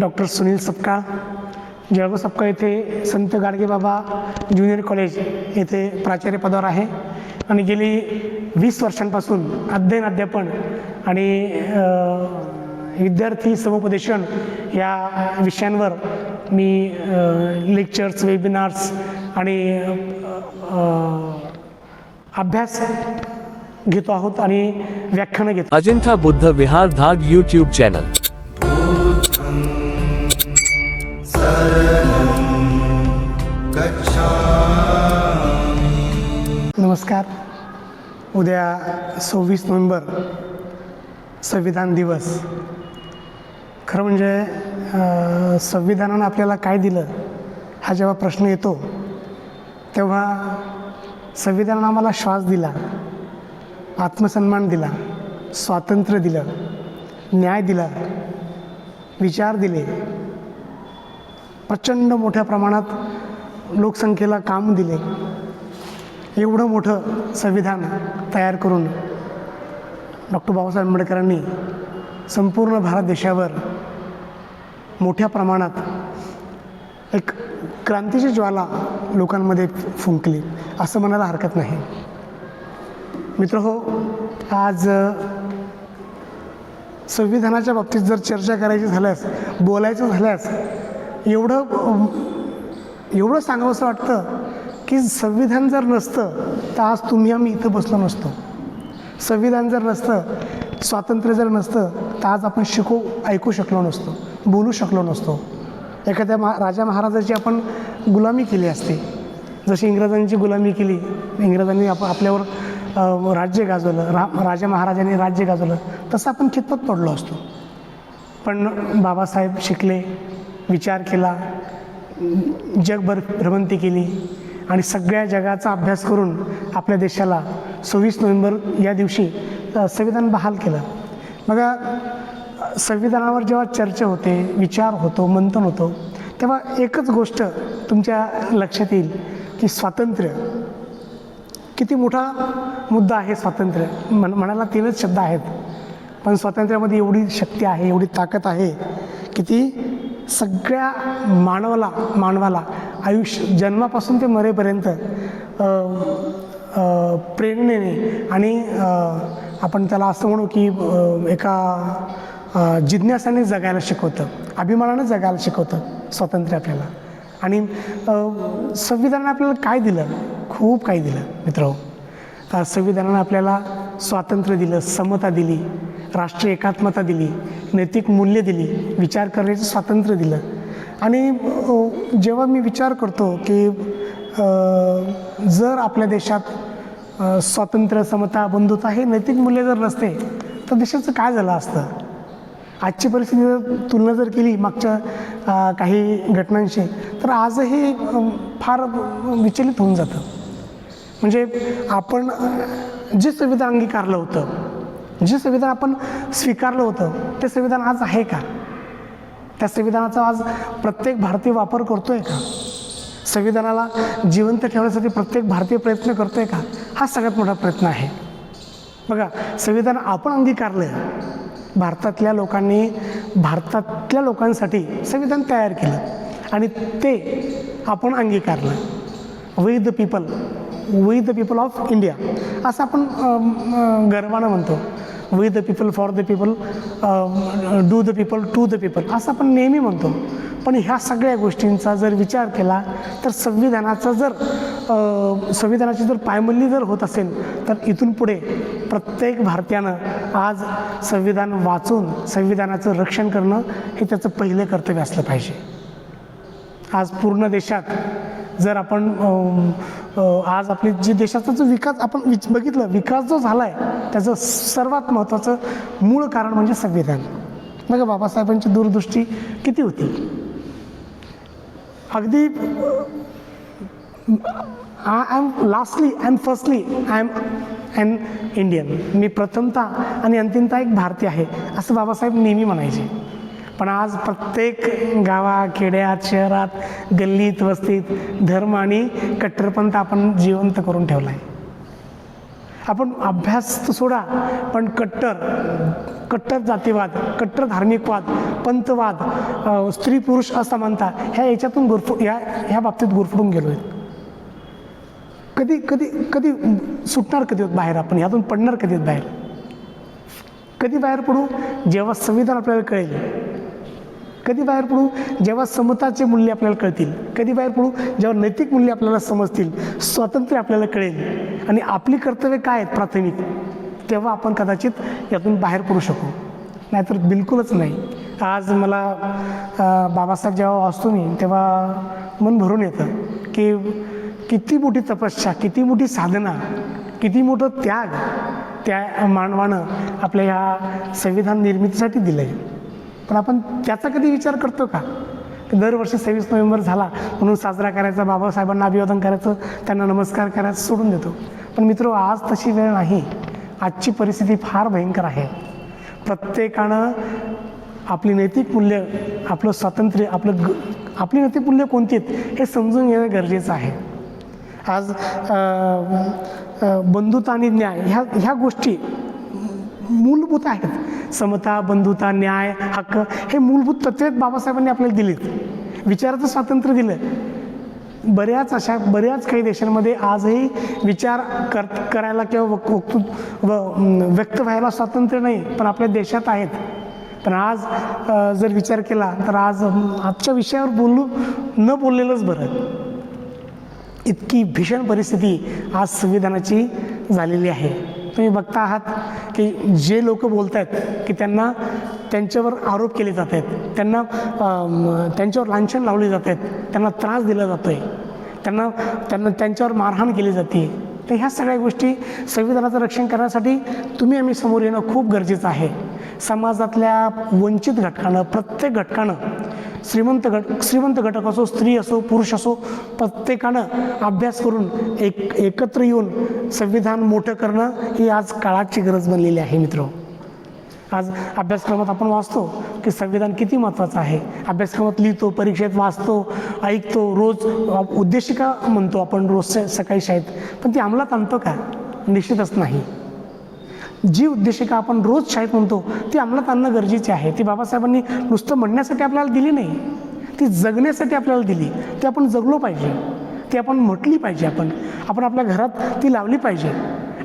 Doctor Sunil Sapka Jalgaon Sapka येथे Sant Gadgebaba junior college येथे प्राचार्य पदावर आहे. आणि गेली वीस वर्षांपासून अध्ययन अध्यापन आणि विद्यार्थी समुपदेशन या विषयांवर मी लेक्चर्स वेबिनार्स आणि अभ्यास घेतो आहोत आणि व्याख्यानं घेतो. अजिंठा बुद्ध विहार धाग यूट्यूब चॅनल नमस्कार. उद्या सव्वीस नोव्हेंबर संविधान दिवस. खरं म्हणजे संविधानानं आपल्याला काय दिलं हा जेव्हा प्रश्न येतो तेव्हा संविधानानं आम्हाला श्वास दिला आत्मसन्मान दिला स्वातंत्र्य दिलं न्याय दिला विचार दिले प्रचंड मोठ्या प्रमाणात लोकसंख्येला काम दिले. एवढं मोठं संविधान तयार करून डॉक्टर बाबासाहेब आंबेडकरांनी संपूर्ण भारत देशावर मोठ्या प्रमाणात एक क्रांतीची ज्वाला लोकांमध्ये फुंकली. असं म्हणायला हरकत नाही. मित्र हो आज संविधानाच्या बाबतीत जर चर्चा करायची झाल्यास बोलायचं झाल्यास एवढं एवढं एवढं सांगावंसं वाटतं की संविधान जर नसतं तर आज तुम्ही आम्ही इथं बसलो नसतो. संविधान जर नसतं स्वातंत्र्य जर नसतं तर आज आपण शिकू ऐकू शकलो नसतो बोलू शकलो नसतो. एखाद्या मा राजा महाराजाची आपण गुलामी केली असती. जशी इंग्रजांची गुलामी केली इंग्रजांनी आप आपल्यावर राज्य गाजवलं रा राजा महाराजांनी राज्य गाजवलं तसं आपण कितपत पडलो असतो. पण बाबासाहेब शिकले विचार केला जगभर भ्रमंती केली आणि सगळ्या जगाचा अभ्यास करून आपल्या देशाला सव्वीस नोव्हेंबर या दिवशी संविधान बहाल केलं. बघा संविधानावर जेव्हा चर्चा होते विचार होतो मंथन होतो तेव्हा एकच गोष्ट तुमच्या लक्षात येईल की स्वातंत्र्य किती मोठा मुद्दा आहे स्वातंत्र्य. म्हण म्हणायला तीनच शब्द आहेत. पण स्वातंत्र्यामध्ये एवढी शक्ती आहे एवढी ताकद आहे की ती सगळ्या मानवाला मानवाला आयुष्य जन्मापासून ते मरेपर्यंत प्रेरणेने आणि आपण त्याला असं म्हणू की एका जिज्ञासाने जगायला शिकवतं अभिमानानं जगायला शिकवतं स्वातंत्र्य आपल्याला. आणि संविधानाने संविधानानं आपल्याला काय दिलं? खूप काही दिलं मित्र संविधानानं आपल्याला स्वातंत्र्य दिलं समता दिली राष्ट्रीय एकात्मता दिली नैतिक मूल्य दिली विचार करण्याचं स्वातंत्र्य दिलं. आणि जेव्हा मी विचार करतो की जर आपल्या देशात स्वातंत्र्य समता बंधुता हे नैतिक मूल्य जर नसते तर देशाचं काय झालं असतं? आजची परिस्थिती जर तुलना जर केली मागच्या काही घटनांशी तर आजही फार विचलित होऊन जातं. म्हणजे आपण जे संविधान अंगीकारलं होतं जे संविधान आपण स्वीकारलं होतं ते संविधान आज आहे का? त्या संविधानाचा आज प्रत्येक भारतीय वापर करतो आहे का? संविधानाला जिवंत ठेवण्यासाठी प्रत्येक भारतीय प्रयत्न करतो आहे का? हा सगळ्यात मोठा प्रयत्न आहे. बघा संविधान आपण अंगीकारलं भारतातल्या लोकांनी भारतातल्या लोकांसाठी संविधान तयार केलं आणि ते आपण अंगीकारलं we the people we the people of India असं आपण गर्वानं म्हणतो. We the people for the people do the people to the people असं आपण नेहमी म्हणतो. पण ह्या सगळ्या गोष्टींचा जर विचार केला तर संविधानाचा जर संविधानाची जर पायमल्ली जर होत असेल तर इथून पुढे प्रत्येक भारतीयानं आज संविधान वाचून संविधानाचं रक्षण करणं हे त्याचं पहिलं कर्तव्य असलं पाहिजे. आज पूर्ण देशात जर आपण आज आपली जी देशाचा जो विकास आपण विच बघितलं विकास जो झाला आहे त्याचं सर्वात महत्त्वाचं मूळ कारण म्हणजे संविधान. बघा बाबासाहेबांची दूरदृष्टी किती होती? अगदी I am lastly and firstly I am an Indian मी प्रथमता आणि अंतिमता एक भारतीय आहे असं बाबासाहेब नेहमी म्हणायचे. पण आज प्रत्येक गावा खेड्यात शहरात गल्लीत वस्तीत धर्म आणि कट्टरपंथ आपण जिवंत करून ठेवला आहे आपण अभ्यास तर सोडा पण कट्टर कट्टर जातीवाद कट्टर धार्मिकवाद पंतवाद स्त्री पुरुष असमानता ह्या याच्यातून गुरफु ह्या ह्या बाबतीत गुरफडून गेलो आहेत कधी कधी कधी सुटणार कधी बाहेर आपण? ह्यातून पडणार कधी बाहेर? कधी बाहेर पडू? जेव्हा संविधान आपल्याला कळेल. कधी बाहेर पडू? जेव्हा समताचे मूल्य आपल्याला कळतील. कधी बाहेर पडू? जेव्हा नैतिक मूल्य आपल्याला समजतील स्वातंत्र्य आपल्याला कळेल. आणि आपली कर्तव्य काय आहेत प्राथमिक? तेव्हा आपण कदाचित यातून बाहेर पडू शकू. नाहीतर बिलकुलच नाही. आज मला बाबासाहेब जेव्हा वाचतो मी तेव्हा मन भरून येतं की किती मोठी तपस्या किती मोठी साधना किती मोठं त्याग त्या मानवानं आपल्या ह्या संविधान निर्मितीसाठी दिलं आहे पण आपण त्याचा कधी विचार करतो का? दरवर्षी सव्वीस नोव्हेंबर झाला म्हणून साजरा करायचा बाबासाहेबांना अभिवादन करायचं त्यांना नमस्कार करायचं सोडून देतो. पण मित्र आज तशी वेळ नाही. आजची परिस्थिती फार भयंकर आहे. प्रत्येकानं आपली नैतिक मूल्य आपलं स्वातंत्र्य आपलं ग आपली नैतिक मूल्य कोणती आहेत हे समजून घेणं गरजेचं आहे. आज बंधुता आणि न्याय ह्या ह्या गोष्टी मूलभूत आहेत. समता बंधुता न्याय हक्क हे मूलभूत तत्वे बाबासाहेबांनी आपल्याला दिलीत. विचाराचं स्वातंत्र्य दिलं. बऱ्याच अशा बऱ्याच काही देशांमध्ये आजही विचार कर करायला किंवा वक वक्तृ- व व्यक्त व्हायला स्वातंत्र्य नाही पण आपल्या देशात आहेत. पण आज जर विचार केला तर आज आजच्या विषयावर बोलू न बोललेलंच बरं. इतकी भीषण परिस्थिती आज संविधानाची झालेली आहे. तुम्ही बघता आहात की जे लोक बोलत आहेत की त्यांना त्यांच्यावर आरोप केले जात आहेत त्यांना त्यांच्यावर लांछन लावले जात आहेत त्यांना त्रास दिला जातो आहे त्यांना त्यांना त्यांच्यावर मारहाण केली जाते तर ह्या सगळ्या गोष्टी संविधानाचं रक्षण करण्यासाठी तुम्ही आम्ही समोर येणं खूप गरजेचं आहे. समाजातल्या वंचित घटकानं प्रत्येक घटकानं श्रीमंत गट श्रीमंत घटक असो स्त्री असो पुरुष असो प्रत्येकानं अभ्यास करून एक एकत्र येऊन संविधान मोठं करणं ही आज काळाची गरज बनलेली आहे मित्र. आज अभ्यासक्रमात आपण वाचतो की संविधान किती महत्त्वाचं आहे. अभ्यासक्रमात लिहितो परीक्षेत वाचतो ऐकतो रोज उद्देशिका म्हणतो आपण रोज स- सकाळी शाळेत. पण ती अंमलात आणतो का? निश्चितच नाही. जी उद्देशिका आपण रोज शाळेत म्हणतो ती अंमलात आणणं गरजेचे आहे. ती बाबासाहेबांनी नुसतं म्हणण्यासाठी आपल्याला दिली नाही. ती जगण्यासाठी आपल्याला दिली. ती आपण जगलो पाहिजे. ती आपण म्हटली पाहिजे आपण. आपण आपल्या घरात ती लावली पाहिजे.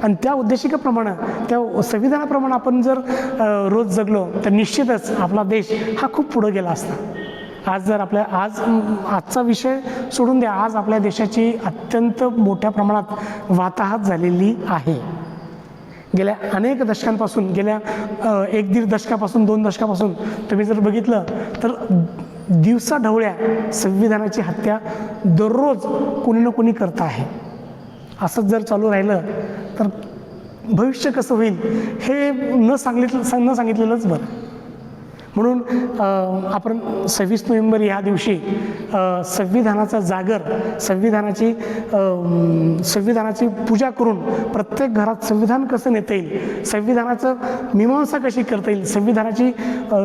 आणि त्या उद्देशिकेप्रमाणे त्या संविधानाप्रमाणे आपण जर रोज जगलो तर निश्चितच आपला देश हा खूप पुढं गेला असता. आज जर आपल्या आज आजचा विषय सोडून द्या. आज आपल्या देशाची अत्यंत मोठ्या प्रमाणात वाताहत झालेली आहे. गेल्या अनेक दशकांपासून गेल्या एक दीड दशकापासून दोन दशकापासून तुम्ही जर बघितलं तर दिवसा ढवळ्या संविधानाची हत्या दररोज कोणी ना कोणी करत आहे. असंच जर चालू राहिलं तर भविष्य कसं होईल हे न सांगितलं न सांगितलेलंच बरं. म्हणून आपण सव्वीस नोव्हेंबर ह्या दिवशी संविधानाचा जागर संविधानाची संविधानाची पूजा करून प्रत्येक घरात संविधान कसं नेता येईल संविधानाचं मीमांसा कशी करता येईल संविधानाची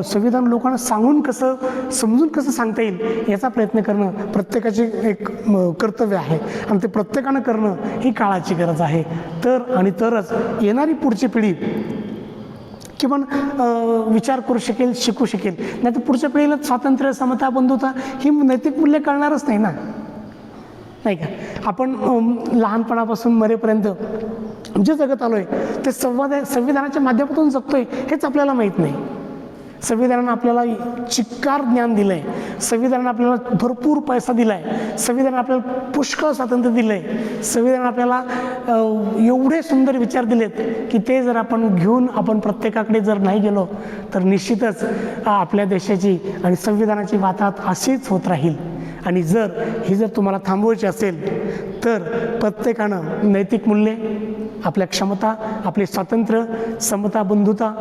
संविधान लोकांना सांगून कसं समजून कसं सांगता येईल याचा प्रयत्न करणं प्रत्येकाचे एक कर्तव्य आहे. आणि ते प्रत्येकानं करणं ही काळाची गरज आहे. तर आणि तरच येणारी पुढची पिढी किंवा विचार करू शकेल शिकू शकेल. नाही तर पुढच्या पिढीला स्वातंत्र्य समता बंधुता ही नैतिक मूल्य कळणारच नाही ना? नाही का? आपण लहानपणापासून मरेपर्यंत जे जगत आलो आहे ते संवाद संविधानाच्या माध्यमातून जगतोय हेच आपल्याला माहीत नाही. संविधानानं आपल्याला चिक्कार ज्ञान दिलं आहे संविधानानं आपल्याला भरपूर पैसा दिला आहे संविधानानं आपल्याला पुष्कळ स्वातंत्र्य दिलं आहे संविधानानं आपल्याला एवढे सुंदर विचार दिलेत की ते जर आपण घेऊन आपण प्रत्येकाकडे जर नाही गेलो तर निश्चितच आपल्या देशाची आणि संविधानाची वाताहत अशीच होत राहील. आणि जर ही जर तुम्हाला थांबवायची असेल तर प्रत्येकानं नैतिक मूल्ये आपल्या क्षमता आपले स्वातंत्र्य समता बंधुता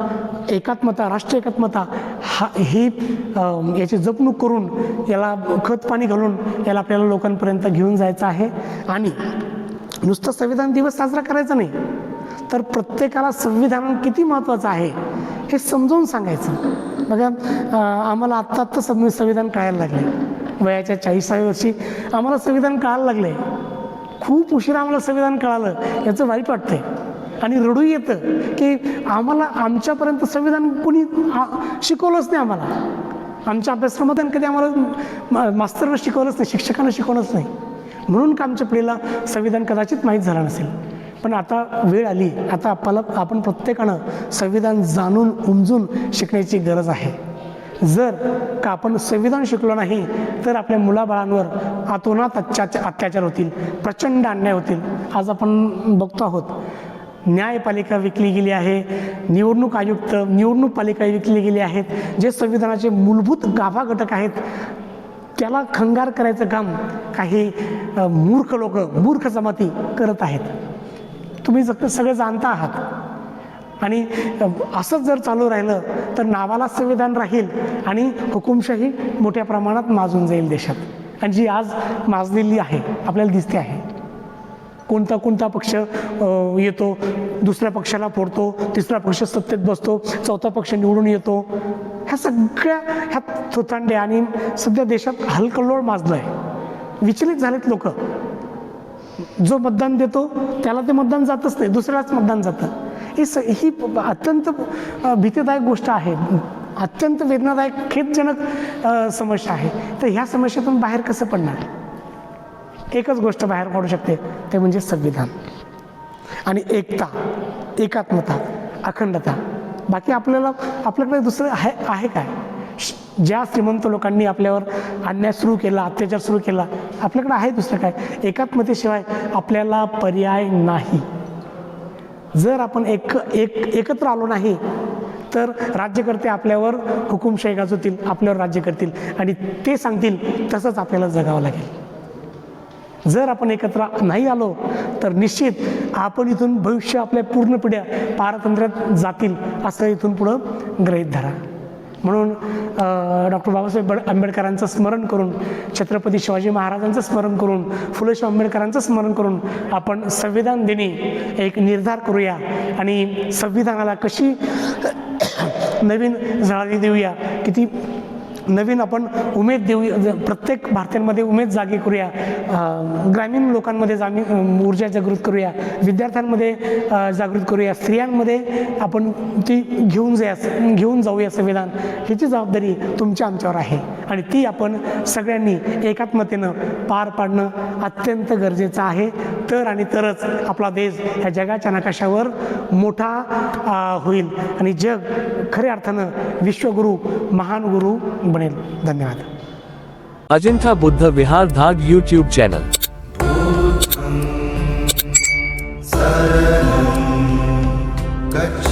एकात्मता राष्ट्रीय एकात्मता हा ही याची जपणूक करून याला खत पाणी घालून याला आपल्याला लोकांपर्यंत घेऊन जायचं आहे. आणि नुसतं संविधान दिवस साजरा करायचा नाही तर प्रत्येकाला संविधान किती महत्त्वाचं आहे हे समजावून सांगायचं. बघा आम्हाला आत्ता आत्ता संविधान कळायला लागले वयाच्या चाळीसाव्या वर्षी आम्हाला संविधान कळायला लागले खूप उशिरा आम्हाला संविधान कळालं. याचं वाईट वाटतंय. आणि रडू येतं की आम्हाला आमच्यापर्यंत संविधान कुणी शिकवलंच नाही आम्हाला. आमच्या अभ्यासक्रमात कधी आम्हाला मा- मास्तरनं शिकवलंच नाही शिक्षकांना शिकवलंच नाही. म्हणून का आमच्या पिढीला संविधान कदाचित माहीत झालं नसेल. पण आता वेळ आली. आता आपल्याला आपण प्रत्येकानं संविधान जाणून उमजून शिकण्याची गरज आहे. जर का आपण संविधान शिकलो नाही तर आपल्या मुलाबाळांवर आतोनात अत्याचार अत्याचार होतील प्रचंड अन्याय होतील. आज आपण बघतो आहोत न्यायपालिका विकली गेली आहे निवडणूक आयुक्त निवडणूक पालिका विकली गेली आहेत जे संविधानाचे मूलभूत गाभा घटक आहेत त्याला खंगार करायचं काम काही मूर्ख लोक मूर्ख जमाती करत आहेत. तुम्ही जग सगळे जाणता आहात आणि असंच जर चालू राहिलं तर नावाला संविधान राहील आणि हुकुमशाही मोठ्या प्रमाणात माजून जाईल देशात. आणि जी आज माजलेली आहे आपल्याला दिसते आहे. कोणता कोणता पक्ष येतो दुसऱ्या पक्षाला फोडतो तिसरा पक्ष सत्तेत बसतो चौथा पक्ष निवडून येतो. ह्या सगळ्या ह्या थोतांड्या आणि सध्या देशात हलकल्लोळ माजलं आहे विचलित झालेत लोक. जो मतदान देतो त्याला ते मतदान जातच नाही दुसऱ्यालाच मतदान जातं. ही स ही अत्यंत भीतीदायक गोष्ट आहे. अत्यंत वेदनादायक खेदजनक समस्या आहे. तर ह्या समस्येतून बाहेर कसं पडणार? एकच गोष्ट बाहेर पडू शकते ते म्हणजे संविधान. आणि एकता एकात्मता अखंडता. बाकी आपल्याला आपल्याकडे दुसरं आहे आहे काय? श- ज्या श्रीमंत लोकांनी आपल्यावर अन्याय सुरू केला अत्याचार सुरू केला आपल्याकडे आहे दुसरं काय? एकात्मतेशिवाय आपल्याला पर्याय नाही. जर आपण एक एक एकत्र आलो नाही तर राज्यकर्ते आपल्यावर हुकुमशाही गाजवतील आपल्यावर राज्य करतील आणि ते सांगतील तसंच आपल्याला जगावं लागेल. जर आपण एकत्र नाही आलो तर निश्चित आपण इथून भविष्य आपल्या पूर्ण पिढ्या पारतंत्र्यात जातील असं इथून पुढं ग्रहित धरा. म्हणून डॉक्टर बाबासाहेब आंबेडकरांचं स्मरण करून छत्रपती शिवाजी महाराजांचं स्मरण करून फुले आंबेडकरांचं स्मरण करून आपण संविधान दिनी एक निर्धार करूया आणि संविधानाला कशी नवीन झळाळी देऊया किती नवीन आपण उमेद देऊ प्रत्येक भारतीयांमध्ये उमेद जागी करूया. ग्रामीण लोकांमध्ये जामी ऊर्जा जागृत करूया. विद्यार्थ्यांमध्ये जागृत करूया. स्त्रियांमध्ये आपण ती घेऊन जाया घेऊन जाऊया संविधान. ह्याची जबाबदारी तुमच्या आमच्यावर आहे. आणि ती आपण सगळ्यांनी एकात्मतेनं पार पाडणं अत्यंत गरजेचं आहे. तर आणि तरच आपला देश ह्या जगाच्या नकाशावर मोठा होईल. आणि जग खऱ्या अर्थानं विश्वगुरु महान गुरु बनेल धन्यवाद अजिंठा बुद्ध विहार धाग यूट्यूब चॅनल गच्छ